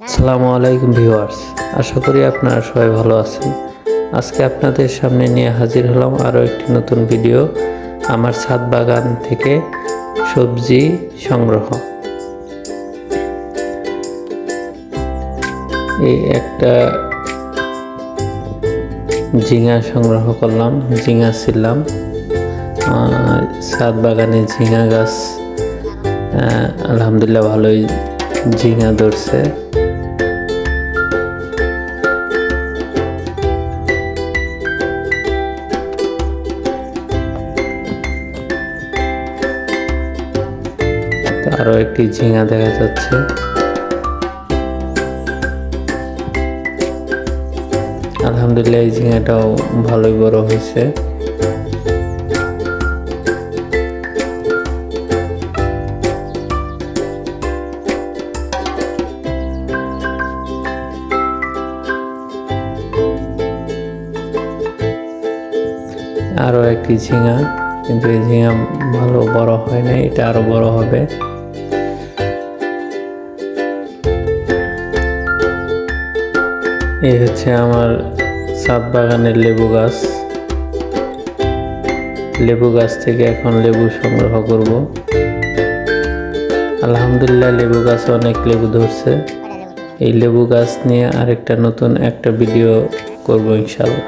আসসালামু আলাইকুম ভিউয়ার্স। আশা করি আপনারা সবাই ভালো আছেন। আজকে আপনাদের সামনে নিয়ে হাজির হলাম আরও একটি নতুন ভিডিও, আমার ছাদ বাগান থেকে সবজি সংগ্রহ। এই একটা ঝিঙা সংগ্রহ করলাম, ঝিঙা ছিলাম ছাদ বাগানে ঝিঙা গাছ আলহামদুলিল্লাহ ভালোই ঝিঙা ধরছে। তো আরও একটি ঝিঙা দেখা যাচ্ছে। আলহামদুলিল্লাহ, এই ঝিঙাটাও ভালোই বড় হয়েছে। আরও একটি ঝিঙা, কিন্তু এই ঝিঙা ভালো বড় হয় না এটা আরও বড় হবে। এই হচ্ছে আমার ছাদ বাগানের লেবু গাছ। লেবু গাছ থেকে এখন লেবু সংগ্রহ করব। আলহামদুলিল্লাহ, লেবু গাছে অনেক লেবু ধরছে। এই লেবু গাছ নিয়ে আরেকটা নতুন একটা ভিডিও করব ইনশাল্লাহ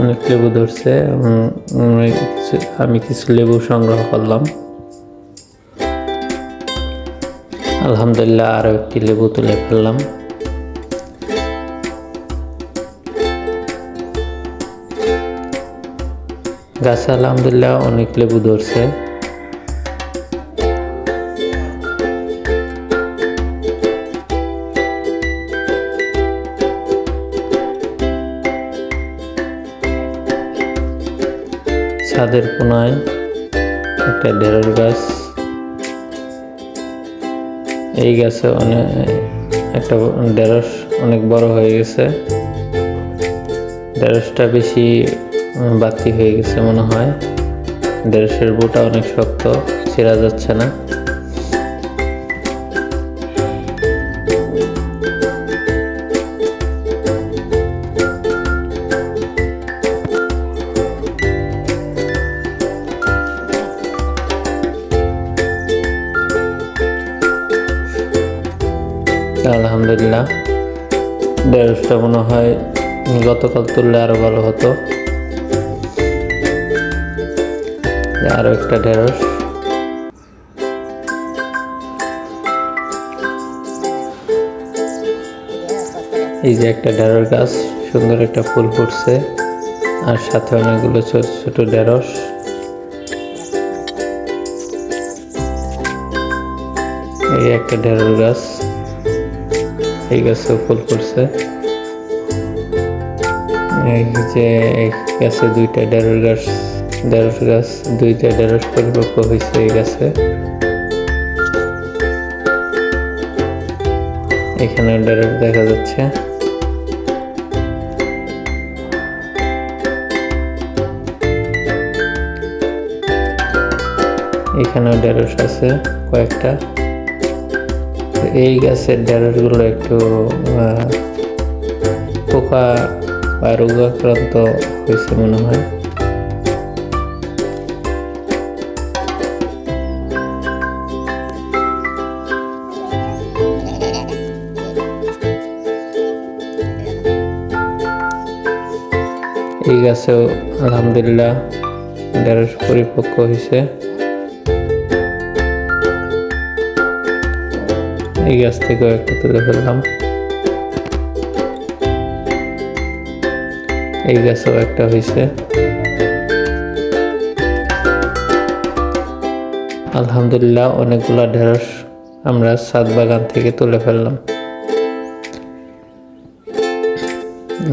অনেক লেবু ধরছে আমি কিছু লেবু সংগ্রহ করলাম। আলহামদুলিল্লাহ আরও একটি লেবু তুলে ফেললাম। গাছে আলহামদুলিল্লাহ অনেক লেবু ধরছে। ছাদের কোনায় একটা ঢেঁড়স গাছ। এই গাছে অনেক একটা ঢেঁড়স অনেক বড় হয়ে গেছে। ঢেঁড়সটা বেশি বাতি হয়ে গেছে মনে হয়। ঢেঁড়সের বুটা অনেক শক্ত, ছেঁড়া যাচ্ছে না। হয় গতকাল তুললে আরও ভালো হতো। আরও একটা ঢেঁড়স। এই যে একটা ঢেঁড়স গাছ, সুন্দর একটা ফুল ফুটছে, আর সাথে অনেকগুলো ছোট ছোট ঢেঁড়স। এই একটা ঢেঁড়স গাছ, এই গাছেও ফুল ফুটছে। যে গাছে দুইটা ঢেঁড়স গাছ ঢেঁড়স গাছ, দুইটা ঢেঁড়স পরিপক্ক হয়েছে এই গাছে। এখানে ঢেঁড়স দেখা যাচ্ছে। এখানেও ঢেঁড়স আছে কয়েকটা। এই গাছের ঢেঁড়সগুলো একটু পোকা বা রোগাক্রান্ত হয়েছে মনে হয়। এই গাছেও আলহামদুলিল্লাহ ঢেঁড়স পরিপক্ক হয়েছে। এই গাছ থেকেও একটা তুলে ফেললাম। এই গাছও একটা হয়েছে আলহামদুলিল্লাহ, অনেকগুলা ঢেঁড়স আমরা ছাদ বাগান থেকে তুলে ফেললাম।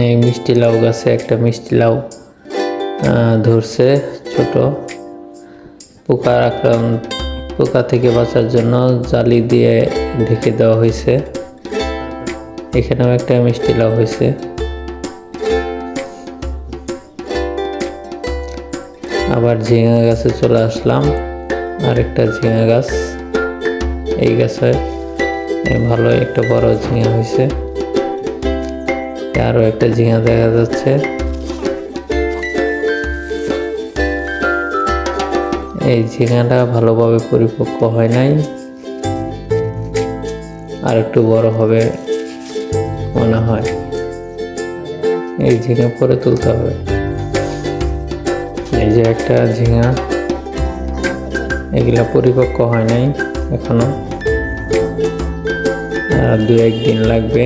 এই মিষ্টি লাউ গাছে একটা মিষ্টি লাউ ধরছে ছোট। পোকার আক্রান্ত পোকা থেকে বাঁচার জন্য জালি দিয়ে ঢেকে দেওয়া হয়েছে এখানেও একটা মিষ্টি লাউ হয়েছে আবার ঝিঙা গাছে চলে আসলাম। আরেকটা ঝিঙা গাছ। এই গাছে ভালো একটা বড় ঝিঙা হয়েছে। আরও একটা ঝিঙা দেখা যাচ্ছে। এই ঝিঙাটা ভালোভাবে পরিপক্ক হয় নাই। আর একটু বড় হবে মনে হয়। এই ঝিঙা পরে তুলতে হবে। এই যে একটা ঝিঙা, এগুলা পরিপক্ক হয় নাই এখনও। দু একদিন লাগবে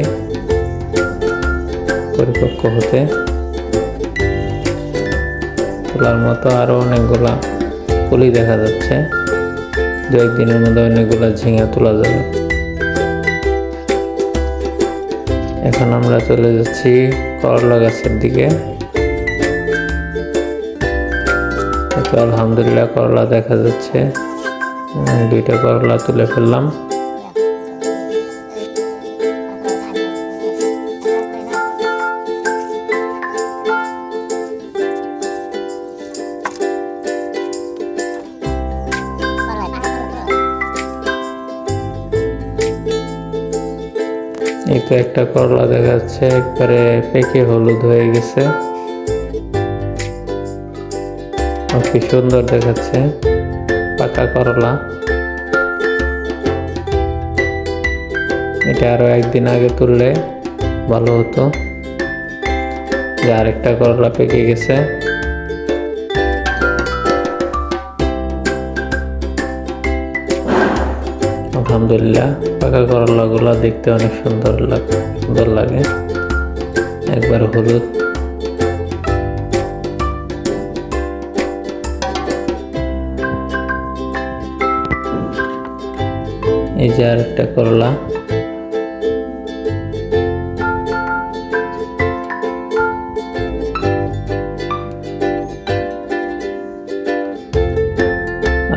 পরিপক্ক হতে। তোলার মতো আরও অনেকগুলা কলি দেখা যাচ্ছে। দু একদিনের মধ্যে অনেকগুলা ঝিঙা তোলা যাবে। এখন আমরা চলে যাচ্ছি করলা গাছের দিকে। তো আলহামদুলিল্লাহ করলা দেখা যাচ্ছে। দুইটা করলা তুলে ফেললাম। একটা করলা দেখা যাচ্ছে, একবারে পেকে হলুদ হয়ে গেছে। কি সুন্দর দেখাচ্ছে। পাকা করলা। এটা আরও একদিন আগে তুললে ভালো হতো। যে আরেকটা করলা পেকে গেছে। আলহামদুলিল্লাহ, পাকা করলাগুলো দেখতে অনেক সুন্দর লাগে সুন্দর লাগে। একবার হলুদ এই যে আরেকটা করলা।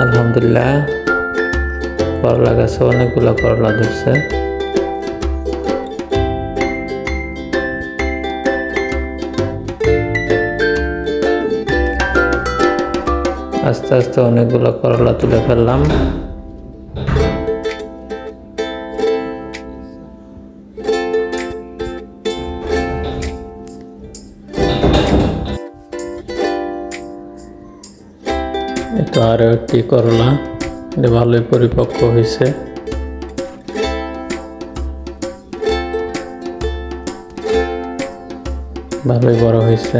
আলহামদুলিল্লাহ, করলা গাছে অনেকগুলো করলা ধরছে। আস্তে আস্তে অনেকগুলো করলা তুলে ফেললাম। এটা আরও একটি করলা? এটা ভালোই পরিপক্ক হয়েছে ভালোই বড় হয়েছে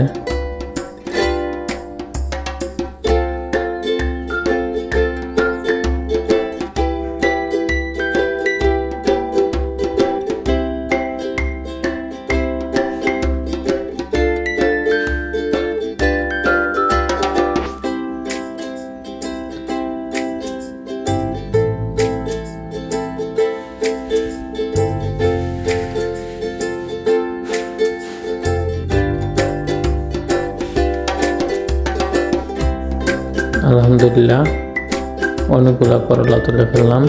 আলহামদুলিল্লাহ অনেকগুলো করলা তুলে ফেললাম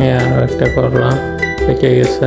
এই আরও একটা করলা পেকে গেছে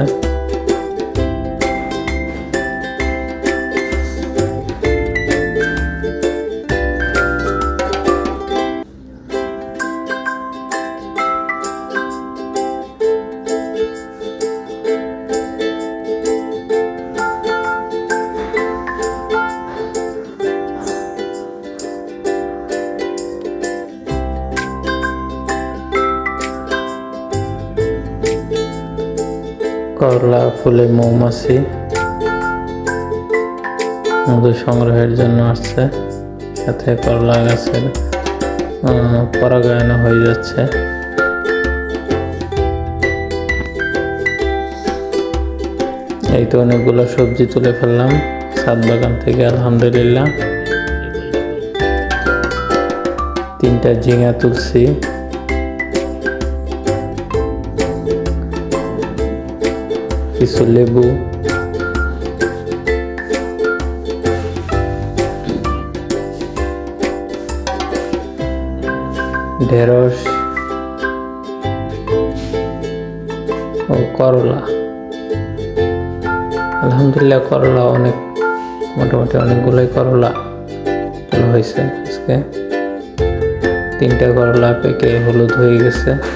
করলা, ফুলে মৌমাছি, মধু সংগ্রহের জন্য আসছে। সাথে করলা গাছের পরাগায়ন হয়ে যাচ্ছে। এই তো অনেকগুলো সবজি তুলে ফেললাম। ছাদ বাগান থেকে আলহামদুলিল্লাহ। তিনটা ঝিঙা তুলছি। কিছু লেবু। ঢেঁড়স ও করলা। আলহামদুলিল্লাহ করলা অনেক, মোটামুটি অনেকগুলোই করলা তোলা হয়েছে আজকে। তিনটা করলা পেকে হলুদ হয়ে গেছে।